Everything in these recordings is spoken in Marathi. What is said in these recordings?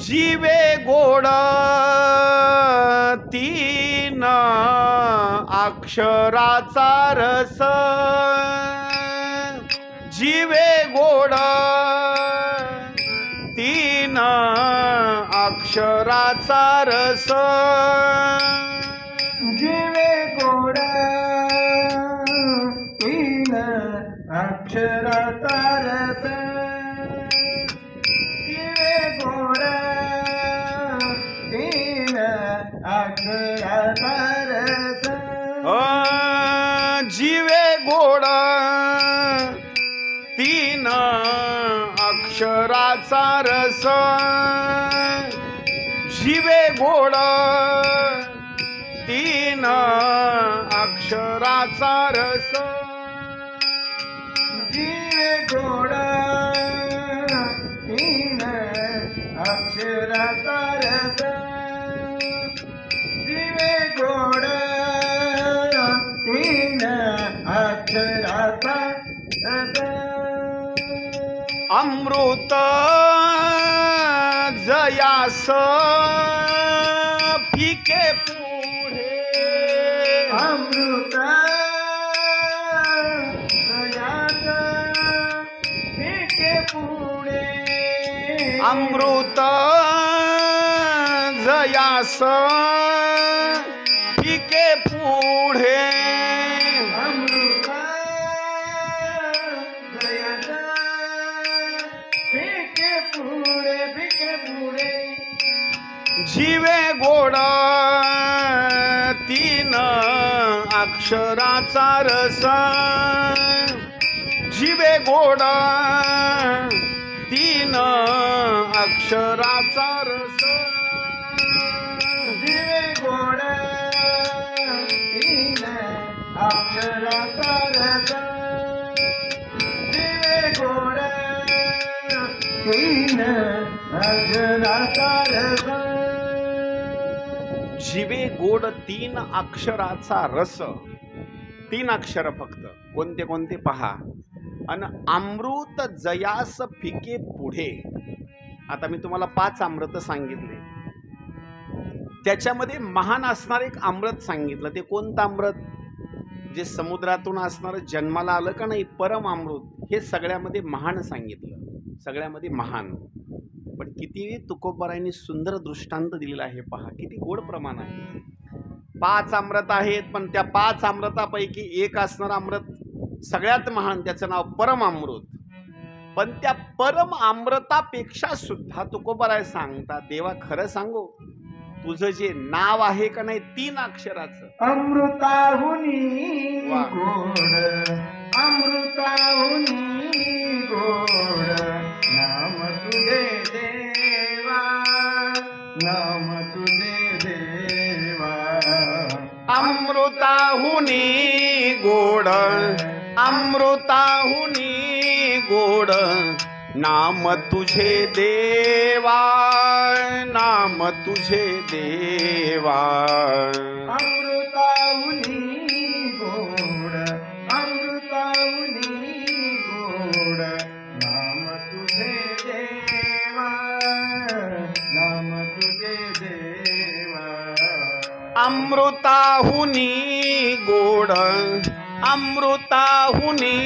जीवे गोड तीन अक्षराचा रस. जीवे गोड तीन अक्षराचा रस. जीवे गोड तीन अक्षरा जीवे गोड तीन अक्षराचा रस. जीवे गोड तीन अक्षराचा रस. जीवे गोड तीन अक्षराचा रस. गोड तीन अक्षराचा रस अमृत जयास फिके पुढे. अमृत दयाच फिके पुढे. अमृत जयास पुढे. जीवे गोड तीन अक्षराचा रस. जीवे गोड तीन अक्षराचा रस. अक्षराचा रस गोड तीन अक्षराचा रस जिवे गोड तीन अक्षराचा रस. तीन अक्षर फक्त. कोणते कोणते? पहा. आणि अमृत जयास फिके पुढे. आता मी तुम्हाला पाच अमृत सांगितले. त्याच्यामध्ये महान असणार एक अमृत सांगितलं. ते कोणतं अमृत? जे समुद्रातून असणारं जन्माला आलं का नाही परम अमृत हे सगळ्यामध्ये महान सांगितलं. सगळ्यामध्ये महान. पण किती तुकोबरायांनी सुंदर दृष्टांत दिलेला आहे पहा किती गोड प्रमाण आहे. पाच अमृत आहेत पण त्या पाच अमृतापैकी एक असणारं अमृत सगळ्यात महान त्याचं नाव परम अमृत. पण त्या परम अमृतापेक्षा सुद्धा तुकोबराय सांगता देवा खरं सांगू तुझं जे नाव आहे का नाही तीन अक्षराचं अमृताहुनी वा. गोड अमृताहुनी गोड नाम तुझे देवा नाम तुझे देवा अमृताहुनी गोड अमृताहुनी गोड नाम तुझे देवा नाम तुझे देवा अमृताहुनी गोड अमृताहुनी गोड नाम तुझे देवा नाम तुझे देवा अमृताहुनी गोड अमृताहुनी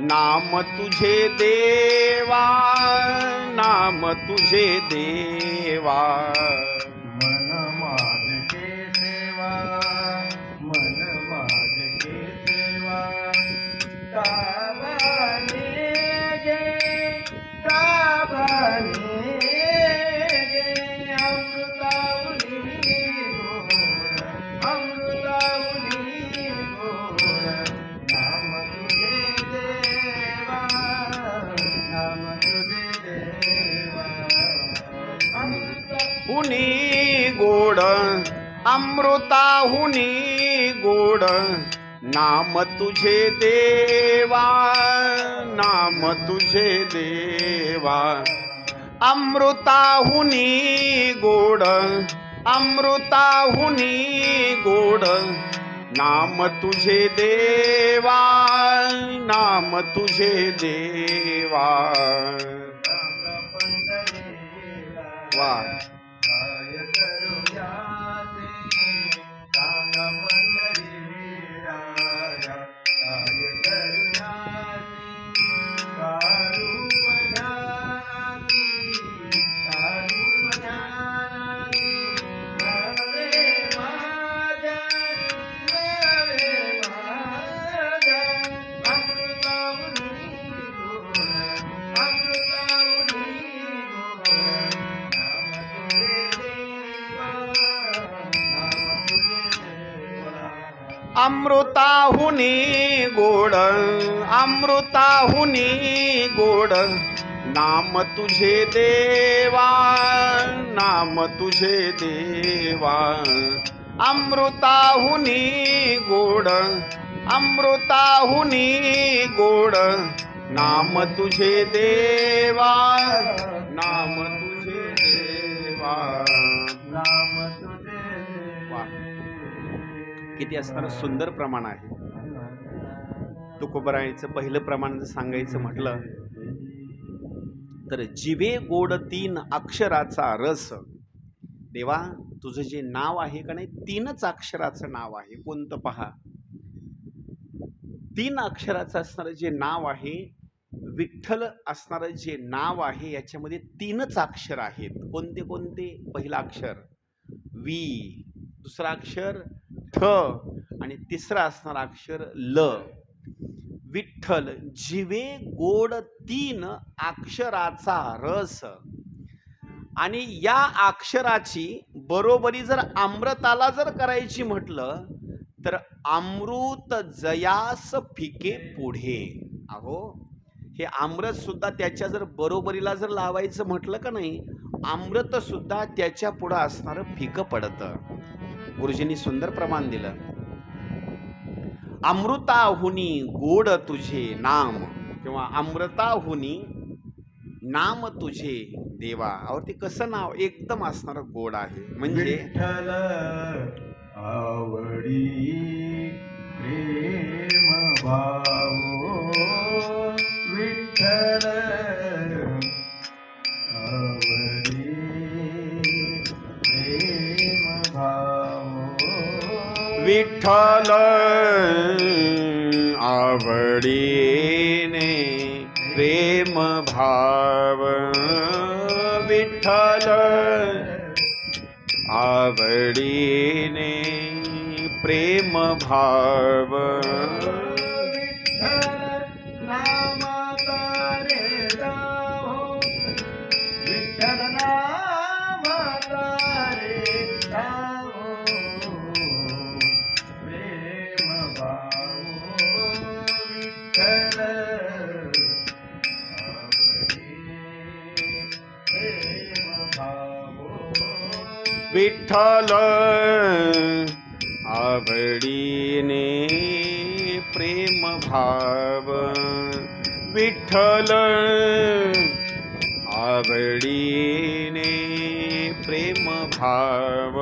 गोड नाम तुझे देवा नाम तुझे देवा मन माझे सेवा मन माझे सेवा काबाने गे काबाने गे अमृता हुनी गोड अमृताहुनी गोड नाम तुझे देवा नाम तुझे देवा। अमृताहुनी गोड अमृताहुनी गोड नाम तुझे देवा नाम तुझे देवा। पंढरी वा काय अमृताहुनी गोड अमृताहुनी गोड. नाम तुझे देवा नाम तुझे देवा. अमृताहुनी गोड अमृताहुनी गोड. नाम तुझे देवा नाम तुझे देवा. नाम किती असणारं? सुंदर प्रमाण आहे. तुकोबरायचं पहिलं प्रमाण जर सांगायचं म्हटलं तर जिवे गोड तीन अक्षराचा रस. देवा तुझं जे नाव आहे का नाही तीनच अक्षराचं नाव आहे. कोणतं पहा. तीन अक्षराचं असणारं जे नाव आहे विठ्ठल असणारं जे नाव आहे याच्यामध्ये तीनच अक्षर आहेत. कोणते कोणते? पहिलं अक्षर. वी. दुसरं अक्षर ठ आणि तिसरा असणार अक्षर ल. विठ्ठल जिवे गोड तीन अक्षराचा रस. आणि या अक्षराची बरोबरी जर अमृताला जर करायची म्हटलं तर अमृत जयास फिके पुढे. अहो हे अमृत सुद्धा त्याच्या जर बरोबरीला जर लावायचं म्हटलं का नाही अमृत सुद्धा त्याच्या पुढं असणारं फिकं पडतं. गुरुजींनी सुंदर प्रमाण दिलं. अमृताहुनी गोड तुझे नाम किंवा अमृताहुनी नाम तुझे देवा. अहो ते कसं नाव? एकदम असणारं गोड आहे. म्हणजे आवडी प्रेम भाव. विठ्ठल आवडीने प्रेम भाव विठ्ठल आवडीने प्रेम भाव विठ्ठल विठ्ठल आवडीने प्रेम भाव विठ्ठल आवडीने प्रेम भाव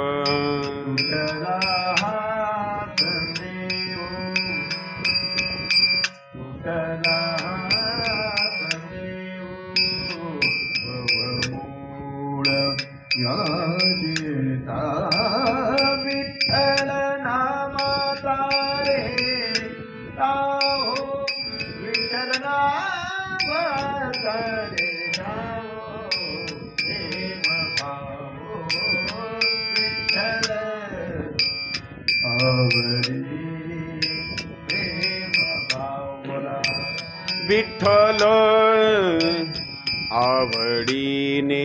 વિઠ્ઠલ આવડીને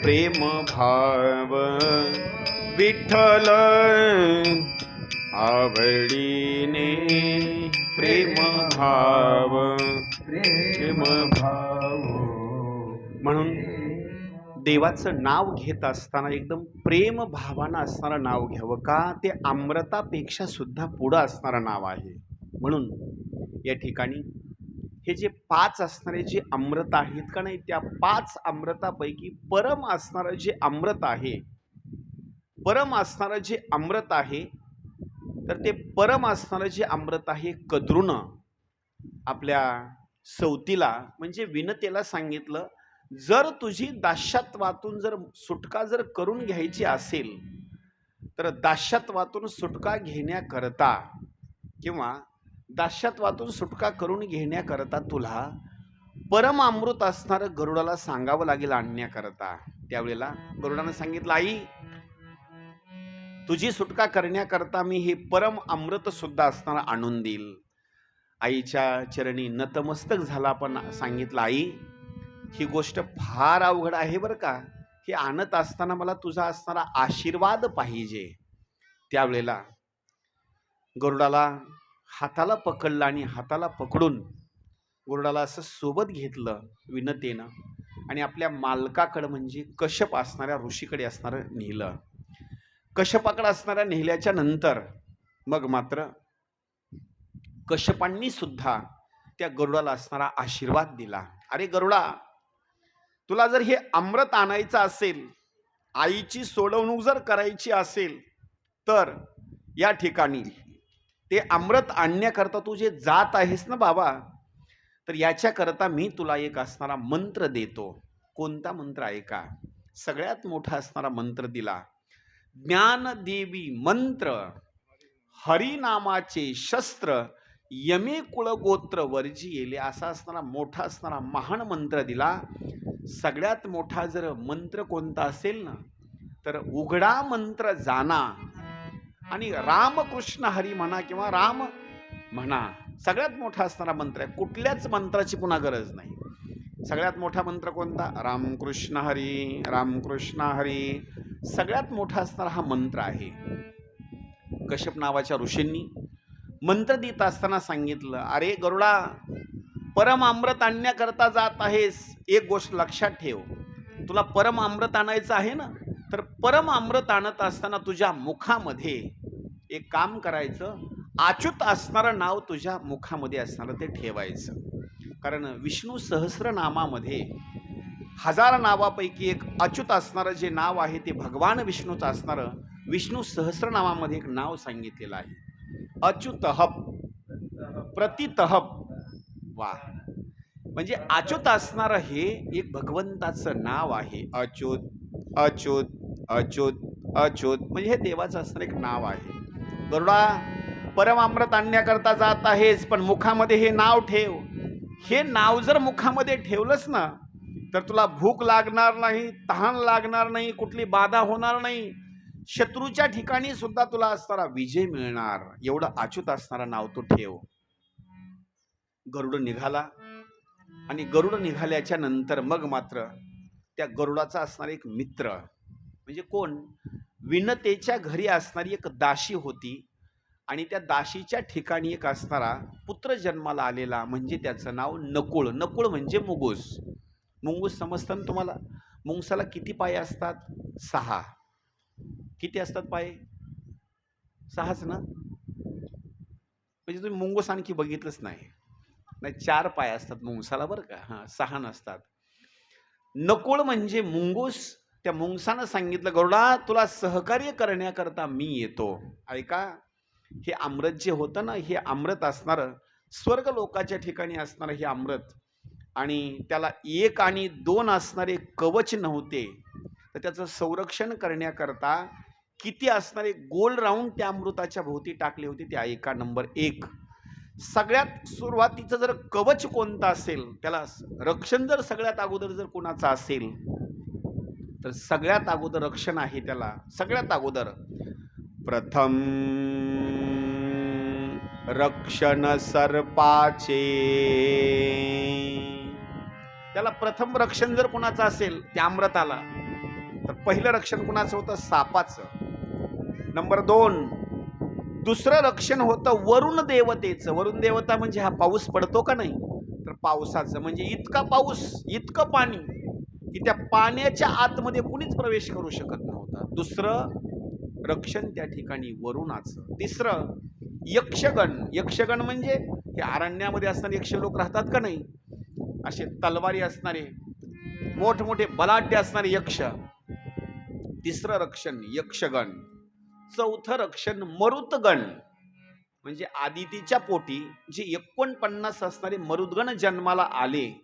પ્રેમ ભાવ विठ्ठल प्रेम आवडीने प्रेम भाव प्रेम भाव. म्हणून देवाचं नाव घेत असताना एकदम प्रेम भावानं असणारं नाव घ्यावं का? ते अमृतापेक्षा सुद्धा पुढं असणारं नाव आहे. म्हणून या ठिकाणी हे जे पाच असणारे जे अमृत आहेत का नाही त्या पाच अमृतापैकी परम असणारं जे अमृत आहे परम असणारं जे अमृत आहे तर ते परम असणारं जे अमृत आहे कद्रुनं आपल्या सवतीला म्हणजे विनतेला सांगितलं जर तुझी दास्यत्वातून जर सुटका जर करून घ्यायची असेल तर दास्यत्वातून सुटका घेण्याकरता किंवा दास्यत्वातून सुटका करून घेण्याकरता तुला परम अमृत असणारं गरुडाला सांगावं लागेल आणण्याकरता त्यावेळेला गरुडानं सांगितलं आई तुझी सुटका करण्याकरता मी हे परम अमृत सुद्धा आणून देईल. आईच्या चरणी नतमस्तक झाला पण सांगितलं आई ही गोष्ट फार अवघड आहे बरं का. हे आणत असताना मला तुझा असणारा आशीर्वाद पाहिजे. त्यावेळेला गरुडाला हाताला पकडलं आणि हाताला पकडून गरुडाला असं सोबत घेतलं विनतेनं आणि आपल्या मालकाकडं म्हणजे कश्यप असणाऱ्या ऋषीकडे असणारं नेलं. कश्यपाकडे असणाऱ्या नेल्याच्या नंतर मग मात्र कश्यपांनी सुद्धा त्या गरुडाला असणारा आशीर्वाद दिला. अरे गरुडा तुला जर हे अमृत आणायचं असेल आईची सोडवणूक जर करायची असेल तर या ठिकाणी ते अमृत आणण्याकरता तू जे जात आहेस ना बाबा तर याच्याकरता मी तुला एक असणारा मंत्र देतो. कोणता मंत्र आहे का? सगळ्यात मोठा असणारा मंत्र दिला. ज्ञानदेवी मंत्र हरिनामाचे शस्त्र यमे कुळगोत्र वर्जी येले असा असणारा मोठा असणारा महान मंत्र दिला. सगळ्यात मोठा जर मंत्र कोणता असेल ना तर उघडा मंत्र जाना आणि रामकृष्ण हरी म्हणा किंवा राम म्हणा सगळ्यात मोठा असणारा मंत्र आहे. कुठल्याच मंत्राची पुन्हा गरज नाही. सगळ्यात मोठा मंत्र कोणता? रामकृष्ण हरी रामकृष्ण हरी. सगळ्यात मोठा असणारा हा मंत्र आहे. कश्यप नावाच्या ऋषींनी मंत्र देत असताना सांगितलं अरे गरुडा परम अमृत आणण्याकरता जात आहेस. एक गोष्ट लक्षात ठेव. तुला परम अमृत आणायचं आहे ना? तर परम अमृत आणत असताना तुझ्या मुखामध्ये एक काम करायचं. अच्युत असणारं नाव तुझ्या मुखामध्ये असणारं ते ठेवायचं. कारण विष्णू सहस्रनामामध्ये हजार नावापैकी एक अच्युत असणारं जे नाव आहे ते भगवान विष्णूचं असणारं विष्णू सहस्रनामामध्ये एक नाव सांगितलेलं आहे. अच्युतहप. प्रतितहप. वा. म्हणजे अच्युत असणारं हे एक भगवंताचं नाव आहे. अच्युत अच्युत अच्युत अच्युत म्हणजे हे देवाचं असणारं एक नाव आहे. गरुडा परमामृत आणण्याकरता जात आहेस पण मुखामध्ये हे नाव ठेव. हे नाव जर मुखामध्ये ठेवलंच ना तर तुला भूक लागणार नाही तहान लागणार नाही कुठली बाधा होणार नाही. शत्रूच्या ठिकाणी सुद्धा तुला असणारा विजय मिळणार. एवढं अचूत असणारा नाव तो ठेव. गरुड निघाला आणि गरुड निघाल्याच्या नंतर मग मात्र त्या गरुडाचा असणारा एक मित्र म्हणजे कोण? विनतेच्या घरी असणारी एक दाशी होती. आणि त्या दाशीच्या ठिकाणी एक असणारा पुत्र जन्माला आलेला म्हणजे त्याचं नाव नकुळ. नकुळ म्हणजे मुंगूस. मुंगूस समजतं ना तुम्हाला? मुंगसाला किती पाय असतात? सहा. किती असतात पाय? सहाच ना? म्हणजे तुम्ही मुंगूस आणखी बघितलंच नाही. नाही चार पाय असतात मुंगसाला बरं का? हां सहा नसतात. नकुळ म्हणजे मुंगूस. त्या मुंगसानं सांगितलं गरुडा तुला सहकार्य करण्याकरता मी येतो. ऐका हे अमृत जे होतं ना हे अमृत असणारं स्वर्ग लोकाच्या ठिकाणी असणारं हे अमृत आणि त्याला एक आणि दोन असणारे कवच नव्हते तर त्याचं संरक्षण करण्याकरता किती असणारे गोल राऊंड त्या अमृताच्या भोवती टाकले होते त्या एका नंबर एक. सगळ्यात सुरुवातीचं जर कवच कोणतं असेल त्याला रक्षण जर सगळ्यात अगोदर जर कोणाचं असेल तर सगळ्यात अगोदर रक्षण आहे त्याला सगळ्यात अगोदर. प्रथम रक्षण सर्पाचे. त्याला प्रथम रक्षण जर कुणाचं असेल त्या अमृताला तर पहिलं रक्षण कुणाचं होतं? सापाचं. नंबर दोन दुसरं रक्षण होतं वरुण देवतेचं. वरुण देवता म्हणजे हा पाऊस पडतो का नाही? तर पावसाचं. म्हणजे इतका पाऊस इतकं पाणी की त्या पाण्याच्या आतमध्ये कुणीच प्रवेश करू शकत नव्हता. दुसरं रक्षण त्या ठिकाणी वरुणाचं. तिसरं यक्षगण. यक्षगण म्हणजे हे अरण्यामध्ये असणारे यक्ष लोक राहतात का नाही? असे तलवारी असणारे मोठमोठे बलाढ्य असणारे यक्ष. तिसरं रक्षण यक्षगण. चौथं रक्षण मरुतगण. म्हणजे आदितीच्या पोटी जे एकोणपन्नास असणारे मरुदगण जन्माला आले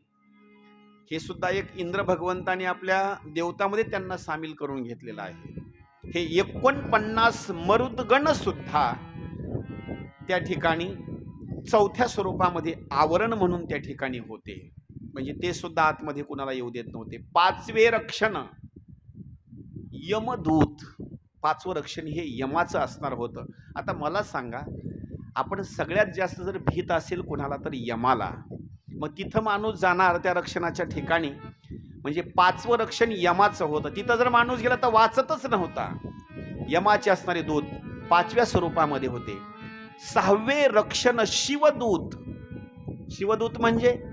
हे सुद्धा एक इंद्र भगवंताने आपल्या देवतामध्ये त्यांना सामील करून घेतलेलं आहे. हे एकोणपन्नास मरुदगण सुद्धा त्या ठिकाणी चौथ्या स्वरूपामध्ये आवरण म्हणून त्या ठिकाणी होते. म्हणजे ते सुद्धा आतमध्ये कुणाला येऊ देत नव्हते. पाचवे रक्षण यमदूत. पाचवं रक्षण हे यमाचं असणार होतं. आता मला सांगा आपण सगळ्यात जास्त जर भीत असेल कुणाला तर यमाला मग तिथं माणूस जाणार त्या रक्षणाच्या ठिकाणी? म्हणजे पाचवं रक्षण यमाचं होतं. तिथं जर माणूस गेला तर वाचतच नव्हता. यमाचे असणारे दूत पाचव्या स्वरूपामध्ये होते. सहावे रक्षण शिवदूत. शिवदूत म्हणजे?